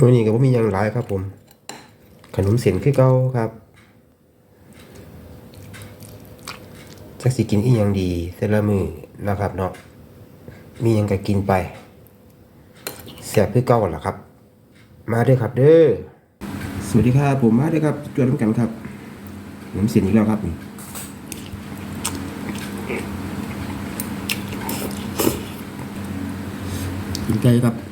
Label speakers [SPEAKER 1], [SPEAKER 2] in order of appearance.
[SPEAKER 1] มื้อนี้ก็บ่มีหยังหลายครับผม ขนมเส้นคือเก่าครับจักสิกินอีหยังดีแต่ละมือนะครับเนาะมีหยังก็กินไปแซ่บคือเก่าล่ะครับ มาเด้อครับเด้อสวัสดีครับผมมาเด้อครับจวนกันครับขนมเส้นอีกแล้วครับกินไก่ครับ